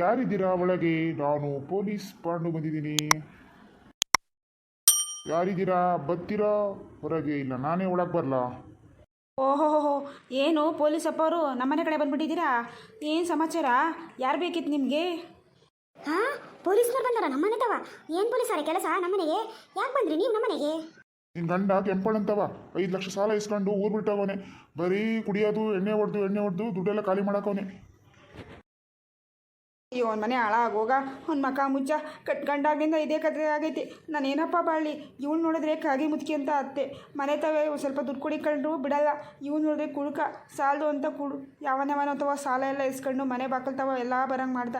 ಯಾರಿದ್ದೀರಾ ಒಳಗೆ? ನಾನು ಪೊಲೀಸ್ ಪಾಂಡು ಬಂದಿದ್ದೀನಿ. ಯಾರಿದ್ದೀರಾ? ಬರ್ತೀರಾ? ಹೊರಗೆ ಇಲ್ಲ ನಾನೇ ಒಳಗೆ ಬರಲಾ? ಓಹೋ ಏನು ಪೊಲೀಸ್ ಅಪ್ಪವರು ನಮ್ಮನೆ ಕಡೆ ಬಂದ್ಬಿಟ್ಟಿದ್ದೀರಾ? ಏನು ಸಮಾಚಾರ? ಯಾರು ಬೇಕಿತ್ತು ನಿಮಗೆ? ಹಾ ಪೊಲೀಸ್ನವ್ರು ಬಂದಾರ ನಮ್ಮನೆ ತವ ಏನು ಪೊಲೀಸರ ಕೆಲಸ ನಮ್ಮನೆಗೆ ಯಾಕೆ ಬಂದ್ರಿ ನೀವು ನಮ್ಮನೆಗೆ ನಿನ್ನ ಗಂಡ ಕೆಂಪಳಂತವ. ಐದು ಲಕ್ಷ ಸಾಲ ಇಸ್ಕೊಂಡು ಊರು ಬಿಟ್ಟವನೆ ಬರೀ ಕುಡಿಯೋದು, ಎಣ್ಣೆ ಹೊಡೆದು ಎಣ್ಣೆ ಹೊಡೆದು ದುಡ್ಡೆಲ್ಲ ಖಾಲಿ ಮಾಡಕ್ಕವನೆ ಅಯ್ಯೋ ಅವ್ನ ಮನೆ ಹಾಳಾಗೋಗ ಅವ್ನ ಮಕ ಮುಚ್ಚ, ಕಟ್ಕೊಂಡಾಗಿಂದ ಇದೇ ಕತೆ ಆಗೈತಿ. ನಾನು ಏನಪ್ಪ ಬಾಳಿ ಇವ್ನು ನೋಡಿದ್ರೆ ಕಾಗಿ ಮುದುಕಿ ಅಂತ ಅತ್ತೆ. ಮನೆ ತವೆ ಸ್ವಲ್ಪ ದುಡ್ಡು ಕುಡಿಕೊಂಡ್ರು ಬಿಡಲ್ಲ. ಇವ್ನು ನೋಡಿದ್ರೆ ಕುಡುಕ, ಸಾಲದು ಅಂತ ಕುಡು. ಯಾವನವನ ತವ ಸಾಲ ಎಲ್ಲ ಇಸ್ಕೊಂಡು ಮನೆ ಬಾಕಲ್ತವ ಎಲ್ಲ ಬರಂಗೆ ಮಾಡ್ದ.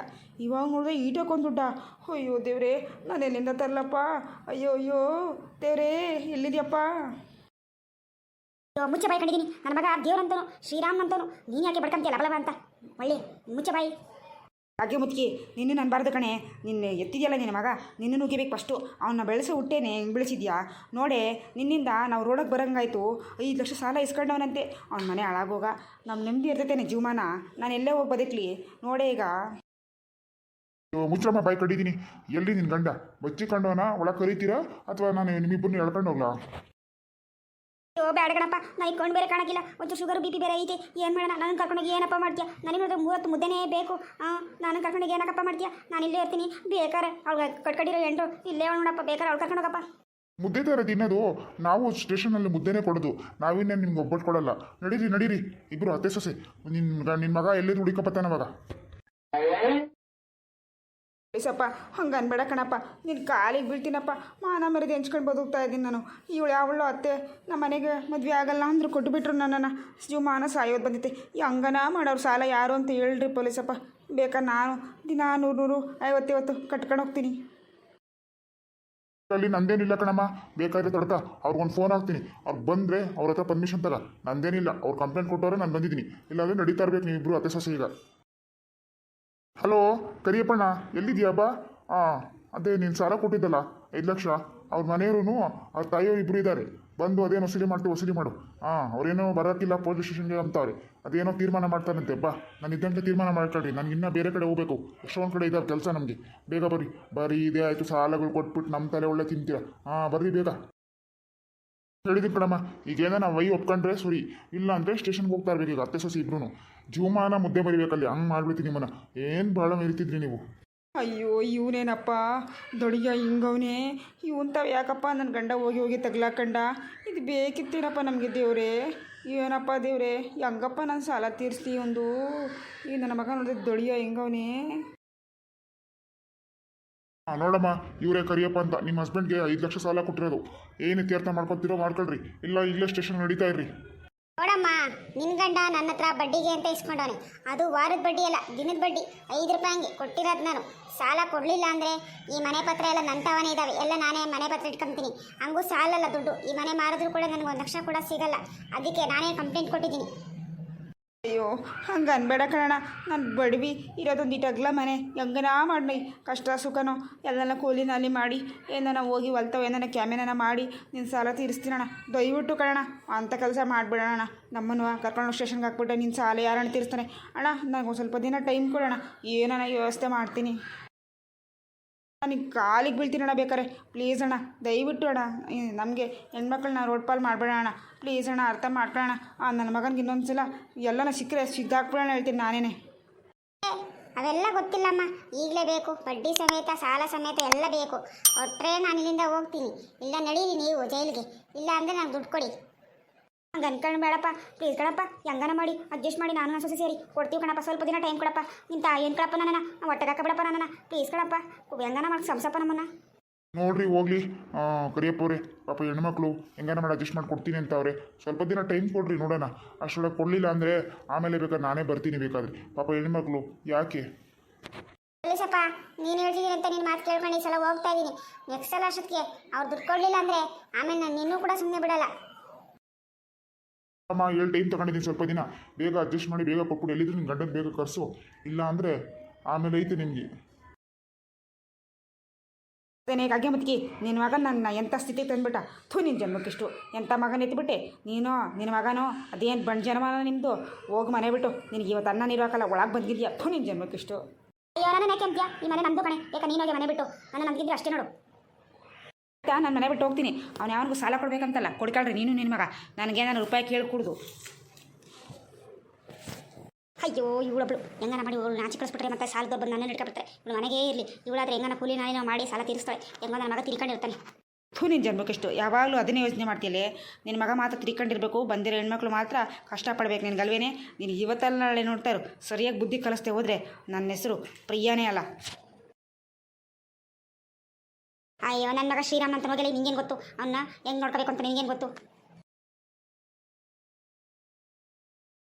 ಇವಾಗ ನೋಡಿದ್ರೆ ಈಟಕ್ಕೊಂದು ದುಡ್ಡ? ಅಯ್ಯೋ ದೇವ್ರೇ, ನಾನು ಎಲ್ಲಿಂದ ತರಲಪ್ಪ? ಅಯ್ಯೋ ಅಯ್ಯೋ, ದೇವ್ರೇ, ಎಲ್ಲಿದ್ಯಪ್ಪ? ಮುಚ್ಚೆ ಬಾಯಿ ಕಂಡಿದ್ದೀನಿ ನನ್ನ ಮಗ ದೇವ್ರಂತನು ಶ್ರೀರಾಮ್ ಅಂತನು. ನೀನು ಯಾಕೆ ಬಡ್ಕಂತೀಯ ಲಬಲಬ ಅಂತ? ಒಳ್ಳೆ, ಮುಚ್ಚೆ ಬಾಯಿ. ಹಾಗೆ ಮುದುಕಿ ನಿನ್ನ ಅನ್ಬಾರ್ದು ಕಣೆ. ನಿನ್ನ ಎತ್ತಿದೆಯಲ್ಲ ನಿನ್ನ ಮಗ? ನಿನ್ನೂ ನುಗ್ಗಿಬೇಕು ಫಸ್ಟು ಅವನ್ನ ಬೆಳೆಸೋ ಹುಟ್ಟೇನೆ, ಹೆಂಗೆ ಬೆಳೆಸಿದ್ಯಾ? ನೋಡೆ, ನಿನ್ನಿಂದ ನಾವು ರೋಡಕ್ಕೆ ಬರೋಂಗಾಯ್ತು. ಐದು ಲಕ್ಷ ಸಾಲ ಇಸ್ಕೊಂಡವನಂತೆ. ಅವ್ನ ಮನೆ ಹಾಳಾಗೋಗ. ನಮ್ಮ ನೆಮ್ಮದಿ ಇರ್ತೈತೇನೆ ಜೀವಮಾನ. ನಾನು ಎಲ್ಲೇ ಹೋಗಿ ಬದುಕಲಿ. ನೋಡೆ ಈಗ. ಮುಚ್ಚಮ್ಮ ಬಾಯ್ ಕಟ್ಟಿದ್ದೀನಿ ಎಲ್ಲಿ ನಿನ್ನ ಗಂಡ? ಬಚ್ಚಿಕೊಂಡವನ ಒಳಗೆ ಕರಿತೀರಾ? ಅಥವಾ ನಾನು ನಿಮ್ಮಿಬ್ಬರನ್ನ ಎಳ್ಕೊಂಡು ಹೋಗ್ಲಾ? ಅಯ್ಯೋ, ಬ್ಯಾಡ ಗಣಪ್ಪ ನನಗೆ ಕಣ್ಣು ಬೇರೆ ಕಾಣಕ್ಕಿಲ್ಲ ಒಂಚೂರು ಶುಗರ್ ಬಿ ಪಿ ಬೇರೆ ಐತಿ. ಏನು ಮಾಡೋಣ? ನಾನು ಕರ್ಕೊಂಡೋಗಿ ಏನಪ್ಪ ಮಾಡ್ತೀಯ? ನನಗೆ ನೋಡಿದ್ರೆ ಮೂವತ್ತು ಮುದ್ದೆನೇ ಬೇಕು. ನಾನು ಕರ್ಕೊಂಡೋಗಿ ಏನಕ್ಕಪ್ಪ ಮಾಡ್ತೀಯ? ನಾನು ಇಲ್ಲೇ ಇರ್ತೀನಿ. ಬೇಕಾರೆ ಅವ್ಳು ಕಟ್ಕಡಿರೋ ಎಂಟು ಇಲ್ಲೇ ನೋಡಪ್ಪ. ಬೇಕಾರೆ ಅವ್ಳು ಕರ್ಕೊಂಡೋಗಪ್ಪ. ಮುದ್ದೆ ತರ ತಿನ್ನೋದು. ನಾವು ಸ್ಟೇಷನಲ್ಲಿ ಮುದ್ದೆನೇ ಕೊಡೋದು. ನಾವಿನ್ನೇ ನಿಮ್ಗೆ ಒಬ್ಬಟ್ಟು ಕೊಡಲ್ಲ. ನಡೀರಿ ನಡೀರಿ. ಇಬ್ಬರು ಅತ್ತೆ ಸೊಸೆ. ನಿನ್ನ ನಿನ್ನ ಮಗ ಎಲ್ಲಿ ಹುಡುಕಪ್ಪತ್ತಾನವಾಗ ಪ್ಲೀಸಪ್ಪ ಹಂಗೆ ಅನ್ಬೇಡ ಕಣಪ್ಪ. ನಿನ್ನ ಕಾಲಿಗೆ ಬೀಳ್ತೀನಪ್ಪ. ಮಾನ ಮರದಿ ಹೆಂಚ್ಕೊಂಡು ಬದುಕ್ತಾ ಇದ್ದೀನಿ ನಾನು. ಇವಳು ಯಾವಳು ಅತ್ತೆ. ನಮ್ಮ ಮನೆಗೆ ಮದುವೆ ಆಗಲ್ಲ ಅಂದ್ರೆ ಕೊಟ್ಟುಬಿಟ್ರು ನನ್ನನ್ನು. ಜೀವಮಾನ ಸಾಯೋದು ಈ ಹಂಗನ ಮಾಡೋರು ಸಾಲ ಯಾರು ಅಂತ ಹೇಳ್ರಿ ಪೊಲೀಸಪ್ಪ. ಬೇಕಾ ನಾನು? ದಿನ ನೂರು ನೂರು, ಐವತ್ತೈವತ್ತು ಕಟ್ಕೊಂಡು ಹೋಗ್ತೀನಿ. ಅಲ್ಲಿ ನಂದೇನಿಲ್ಲ ಕಣಮ್ಮ. ಬೇಕಾದ್ರೆ ತಡ್ಕ. ಅವ್ರಿಗೊಂದು ಫೋನ್ ಹಾಕ್ತೀನಿ. ಅವ್ರು ಬಂದರೆ ಅವ್ರ ಹತ್ರ ಪರ್ಮಿಷನ್ ತಗ ನಂದೇನಿಲ್ಲ. ಅವ್ರು ಕಂಪ್ಲೇಂಟ್ ಕೊಟ್ಟವ್ರೆ ನಾನು ಬಂದಿದ್ದೀನಿ. ಇಲ್ಲಾಂದ್ರೆ ನಡೀತಾ ಇರ್ಬೇಕು ನೀವಿಬ್ಬರು ಅತ್ತೆ, ಸೊಸೆ ಈಗ. ಹಲೋ, ಕರಿಯಪ್ಪಣ್ಣ ಎಲ್ಲಿದ್ಯಾಬ್ಬ ಹಾಂ ಅದೇ ನೀನು ಸಾಲ ಕೊಟ್ಟಿದ್ದಲ್ಲ, ಐದು ಲಕ್ಷ. ಅವ್ರ ಮನೆಯವರು ಅವ್ರ ತಾಯಿಯವ್ರು ಇಬ್ಬರು ಇದ್ದಾರೆ. ಬಂದು ಅದೇನು ವಸೂಲಿ ಮಾಡ್ತೀವಿ ವಸೂಲಿ ಮಾಡು. ಹಾಂ ಅವ್ರೇನೋ ಬರೋಕ್ಕಿಲ್ಲ ಪೊಲೀಸ್ ಸ್ಟೇಷನ್ಗೆ ಅಂತಾರೆ. ಅದೇನೋ ತೀರ್ಮಾನ ಮಾಡ್ತಾರಂತೆ ಬಾ. ನಾನು ಇದ್ದಂತೆ ತೀರ್ಮಾನ ಮಾಡ್ಕೊಳ್ರಿ ನನಗೆ ಇನ್ನೂ ಬೇರೆ ಕಡೆ ಹೋಗಬೇಕು. ಎಷ್ಟೊಂದು ಕಡೆ ಇದ್ದಾವೆ ಕೆಲಸ ನಮಗೆ. ಬೇಗ ಬರ್ರಿ. ಬರೀ ಇದೇ ಆಯಿತು, ಸಾಲಗಳು ಕೊಟ್ಬಿಟ್ಟು ನಮ್ಮ ತಲೆ ಒಳ್ಳೆ ತಿಂತೀರ? ಹಾಂ ಬರ್ರಿ ಬೇಗ. ಹೇಳಿದ್ದೀನಿ ಕಣಮ್ಮ, ಈಗೇನ ನಾವು ವೈ ಒಪ್ಕೊಂಡ್ರೆ ಸರಿ. ಇಲ್ಲ ಅಂದರೆ ಸ್ಟೇಷನ್ಗೆ ಹೋಗ್ತಾ ಇರ್ಬೇಕು ಈಗ, ಅತ್ತೆ ಸಸಿ ಇಬ್ರು ಜೀವಮಾನ ಮುದ್ದೆ ಬರಿಬೇಕಲ್ಲಿ ಹಂಗೆ ಮಾಡ್ಬಿಡ್ತೀನಿ ನಿಮ್ಮನ್ನ ಏನು ಭಾಳ ಮೆರಿತಿದ್ರಿ ನೀವು? ಅಯ್ಯೋ, ಇವನೇನಪ್ಪ? ದೊಡಿಯ ಹಿಂಗವನೇ. ಇವನ್ ತಾವು ಯಾಕಪ್ಪ ನನ್ನ ಗಂಡ ಹೋಗಿ ಹೋಗಿ ತಗ್ಲಾಕಂಡ? ಇದು ಬೇಕಿತ್ತೇನಪ್ಪ ನಮಗೆ ದೇವ್ರೆ? ಏನಪ್ಪ ದೇವ್ರೆ? ಹಂಗಪ್ಪ ನಾನು ಸಾಲ ತೀರಿಸ್ಲಿ ಒಂದು? ಈ ನನ್ನ ಮಗ ನೋಡಿದ್ರೆ ದೊಡಿಯ ಹಿಂಗವನೇ. ನೋಡಮ್ಮ, ಇವರೇ ಕರಿಯಪ್ಪ ಅಂತ. ನಿಮ್ಮ ಹಸ್ಬೆಂಡ್ಗೆ ಐದು ಲಕ್ಷ ಸಾಲ ಕೊಟ್ಟಿರೋದು. ಏನು ಇತ್ಯರ್ಥ ಮಾಡ್ಕೊತೀರೋ ಮಾಡ್ಕೊಳ್ರಿ. ಇಲ್ಲ ಈಗಲೇ ಸ್ಟೇಷನ್ ನಡೀತಾ ಇರ್ರಿ. ನೋಡಮ್ಮ, ನಿನ್ ಗಂಡ ನನ್ನ ಹತ್ರ ಬಡ್ಡಿಗೆ ಅಂತ ಇಸ್ಕೊಂಡವನೆ. ಅದು ವಾರದ ಬಡ್ಡಿ ಅಲ್ಲ, ದಿನದ ಬಡ್ಡಿ. ಐದು ರೂಪಾಯಿ ಹಂಗೆ ಕೊಟ್ಟಿರೋದು ನಾನು. ಸಾಲ ಕೊಡಲಿಲ್ಲ ಅಂದರೆ ಈ ಮನೆ ಪತ್ರ ಎಲ್ಲ ನಂತವನೇ ಇದ್ದಾವೆ ಎಲ್ಲ ನಾನೇ ಮನೆ ಪತ್ರ ಇಟ್ಕೊಂತೀನಿ. ಹಂಗೂ ಸಾಲಲ್ಲ ದುಡ್ಡು. ಈ ಮನೆ ಮಾರಿದ್ರು ಕೂಡ ನನಗೆ ಒಂದು ಲಕ್ಷ ಕೂಡ ಸಿಗಲ್ಲ. ಅದಕ್ಕೆ ನಾನೇ ಕಂಪ್ಲೇಂಟ್ ಕೊಟ್ಟಿದ್ದೀನಿ. ಅಯ್ಯೋ, ಹಂಗೆ ಅನ್ಬೇಡ ಕಣ ನನ್ನ ಬಡವಿ ಇರೋದೊಂದು ಇಟ್ಟು ಅಗ್ಲ ಮನೆ. ಹೆಂಗನ ಮಾಡಿ ಕಷ್ಟ, ಸುಖನೋ? ಎಲ್ಲನ ಕೂಲಿ ನಾಲಿ ಮಾಡಿ, ಏನನ ಹೋಗಿ ಹೊಲ್ತಾವ, ಏನನ ಕ್ಯಾಮೆನ ಮಾಡಿ ನಿನ್ನ ಸಾಲ ತೀರಿಸ್ತೀನಣ್ಣ. ದಯವಿಟ್ಟು ಕಣ ಅಂಥ ಕೆಲಸ ಮಾಡಿಬಿಡೋಣ ನಮ್ಮನ್ನು ಕರ್ಕೊಂಡು ಸ್ಟೇಷನ್ಗೆ ಹಾಕ್ಬಿಟ್ಟೆ ನಿನ್ನ ಸಾಲ ಯಾರಣ್ಣ ತೀರಿಸ್ತಾನೆ? ಅಣ್ಣ ನನಗೆ ಒಂದು ಸ್ವಲ್ಪ ದಿನ ಟೈಮ್ ಕೊಡೋಣ. ಏನನ ವ್ಯವಸ್ಥೆ ಮಾಡ್ತೀನಿ? ನನಗೆ ಕಾಲಿಗೆ ಬೀಳ್ತೀನಣ್ಣ ಬೇಕಾರೆ. ಪ್ಲೀಸ್ ಅಣ್ಣ, ದಯವಿಟ್ಟು ಅಣ್ಣ. ನಮಗೆ ಹೆಣ್ಮಕ್ಳನ್ನ ರೋಡ್ ಪಾಲ್ ಮಾಡಬೇಡ ಅಣ್ಣ. ಪ್ಲೀಸ್ ಅಣ್ಣ, ಅರ್ಥ ಮಾಡ್ಕೊಳ್ಳೋಣ ನನ್ನ ಮಗನಿಗೆ ಇನ್ನೊಂದು ಸಲ ಎಲ್ಲನ ಸಿಕ್ಕರೆ ಸಿಗ್ದಾಕ್ಬಿಡೋಣ ಹೇಳ್ತೀನಿ ನಾನೇನೆ. ಅವೆಲ್ಲ ಗೊತ್ತಿಲ್ಲಮ್ಮ. ಈಗಲೇ ಬೇಕು. ಬಡ್ಡಿ ಸಮೇತ, ಸಾಲ ಸಮೇತ ಎಲ್ಲ ಬೇಕು. ಕೊಟ್ಟರೆ ನಾನು ಇಲ್ಲಿಂದ ಹೋಗ್ತೀನಿ. ಇಲ್ಲ ನಡೀರಿ ನೀವು ಜೈಲಿಗೆ. ಇಲ್ಲ ಅಂದರೆ ನಾನು ದುಡ್ಡು ಕೊಡಿ. ಹಂಗೆ ಅನ್ಕೊಂಡು ಬೇಡಪ್ಪ. ಪ್ಲೀಸ್ ಕಣಪ್ಪ ಹೆಂಗನ ಮಾಡಿ ಅಡ್ಜಸ್ಟ್ ಮಾಡಿ ನಾನು ನನ್ನ ಸೊಸೆ ಸೇರಿ. ಕೊಡ್ತೀವಿ ಕಣಪ್ಪ ಸ್ವಲ್ಪ ದಿನ ಟೈಮ್ ಕೊಡಪ್ಪ. ನಿನ್ನ ತಾಯಿ ಏನು ಕಣಪ್ಪ ನನ್ನ ಹೊಟ್ಟೆಗೆ ಬಿಡಪ್ಪ ನನ್ನ ಪ್ಲೀಸ್ ಕಣಪ್ಪ ಹೆಂಗನ ಮಾಡಿ ಸಂಸಪ್ಪ ನಮ್ಮನ್ನ? ನೋಡ್ರಿ ಹೋಗ್ಲಿ. ಕರಿಯಪ್ಪವ್ರೆ ಪಾಪ ಹೆಣ್ಮಕ್ಳು ಹೆಂಗಾನ ಮಾಡಿ ಅಡ್ಜಸ್ಟ್ ಮಾಡಿ ಕೊಡ್ತೀನಿ ಅಂತ ಅವ್ರೆ. ಸ್ವಲ್ಪ ದಿನ ಟೈಮ್ ಕೊಡ್ರಿ ನೋಡೋಣ. ಅಷ್ಟೊಳಗೆ ಕೊಡಲಿಲ್ಲ ಅಂದರೆ ಆಮೇಲೆ ಬೇಕಾದ್ರೆ ನಾನೇ ಬರ್ತೀನಿ ಬೇಕಾದ್ರೆ. ಪಾಪ ಹೆಣ್ಮಕ್ಳು ಯಾಕೆ? ಸಪ್ಪ ನೀನು ಹೇಳ್ತಿದ್ದೀನಿ ಅಂತ ನಿನ್ನ ಮಾತು ಕೇಳ್ಕೊಂಡು ಈ ಸಲ ಹೋಗ್ತಾ ಇದ್ದೀನಿ ನೆಕ್ಸ್ಟ್ ಸಲ ಅಷ್ಟೊತ್ತಿಗೆ ಅವ್ರು ದುಡ್ಡು ಕೊಡಲಿಲ್ಲ ಅಂದರೆ ಆಮೇಲೆ ನಾನು ನಿನ್ನೂ ಕೂಡ ಸುಮ್ಮನೆ ಬಿಡಲ್ಲ. ಅಮ್ಮ ಏಳು ಟೈಮ್ ತಗೊಂಡಿದ್ದೀನಿ ಸ್ವಲ್ಪ ದಿನ? ಬೇಗ ಅಡ್ಜಸ್ಟ್ ಮಾಡಿ ಬೇಗ ಕೊಟ್ಬಿಡು. ಎಲ್ಲಿದ್ರು ನಿನ್ನ ಗಂಡನ ಬೇಗ ಕರ್ಸು. ಇಲ್ಲ ಅಂದರೆ ಆಮೇಲೆ ಐತೆ ನಿಮಗೆ. ಹಾಗೆ ಮತ್ಕಿ ನಿನ್ನ ಮಗ ನನ್ನ ಎಂಥ ಸ್ಥಿತಿ ತಂದ್ಬಿಟ್ಟ? ಥೂ ನಿನ್ನ ಜನ್ಮಕ್ಕಿಷ್ಟು. ಎಂಥ ಮಗನ ಎತ್ಬಿಟ್ಟೆ? ನೀನು ನಿನ್ನ ಮಗನೋ? ಅದೇನು ಬಣ್ಣ ಜನ್ಮನ ನಿಮ್ಮದು ಹೋಗಿ ಮನೆ ಬಿಟ್ಟು. ನಿನಗೆ ಇವತ್ತು ಅನ್ನ ನೀರು ಹಾಕಲ್ಲ ಒಳಗೆ ಬಂದಿದ್ಯಾ? ಥೂ ನಿನ್ನ ಜನ್ಮಕ್ಕಿಷ್ಟು. ಅಯ್ಯೋ ನಾನು ಯಾಕೆ ಅಂತ್ಯಾ? ಈ ಮನೆ ನಮ್ದು ಕಣೆ. ಯಾಕೆ ನೀನೋಗೆ ಮನೆ ಬಿಟ್ಟು? ನನ್ನ ನಮ್ಗಿದ್ರೆ ಅಷ್ಟೇ ನೋಡು. ನಾನು ಮನೆ ಬಿಟ್ಟು ಹೋಗ್ತೀನಿ. ಅವ್ನು ಯಾವನಿಗೂ ಸಾಲ ಕೊಡಬೇಕಂತಲ್ಲ. ಕೊಡ್ಕಳ್ರಿ ನೀನು ನಿನ್ನ ಮಗ. ನನಗೆ ನಾನು ರೂಪಾಯಿ ಕೇಳಿ ಕುಡ್ದು. ಅಯ್ಯೋ ಇವಳೊಬ್ಳು ಹೆಂಗನ ಮಾಡಿ ಇವಳು ನಾಚಿ ಕಳಿಸ್ಬಿಟ್ರೆ ಮತ್ತೆ ಸಾಲದ ಬಂದು ನನ್ನ ಇಟ್ಕೊಬಿಟ್ರೆ? ಇವಳು ಮನೆಗೇ ಇರಲಿ. ಇವಳಾದ್ರೆ ಹೆಂಗನ ಕೂಲಿ ನಾಯಿ ನಾವು ಮಾಡಿ ಸಾಲ ತೀರಿಸ್ತಾಳೆ? ಹೆಂಗ ನನ್ನ ಮಗ ತಿಳ್ಕೊಂಡಿರ್ತಾನೆ ಥೂ ನಿನ್ನ ಜನ್ಮಕ್ಕಿಷ್ಟು. ಯಾವಾಗಲೂ ಅದನ್ನೇ ಯೋಚನೆ ಮಾಡ್ತೀಯಲ್ಲೇ? ನಿನ್ನ ಮಗ ಮಾತ್ರ ತಿರ್ಕೊಂಡಿರ್ಬೇಕು. ಬಂದಿರೋ ಹೆಣ್ಮಕ್ಳು ಮಾತ್ರ ಕಷ್ಟಪಡ್ಬೇಕು ನಿನಗಲ್ವೇನೆ ನೀನು ಇವತ್ತಲ್ಲ ನಾಳೆ ನೋಡ್ತಾ ಇರು. ಸರಿಯಾಗಿ ಬುದ್ಧಿ ಕಲಿಸ್ದೆ ಹೋದರೆ ನನ್ನ ಹೆಸರು ಪ್ರಿಯಾನೇ ಅಲ್ಲ. ಅಯ್ಯೋ ನನ್ನ ಮಗ ಶ್ರೀರಾಮ್ ಅಂತ ಮಗಳಿಗೆ ನಿಂಗೇನು ಗೊತ್ತು? ಅವನ್ನ ಹೆಂಗೆ ನೋಡ್ಕೋಬೇಕು ಅಂತ ನಿಂಗೇನು ಗೊತ್ತು?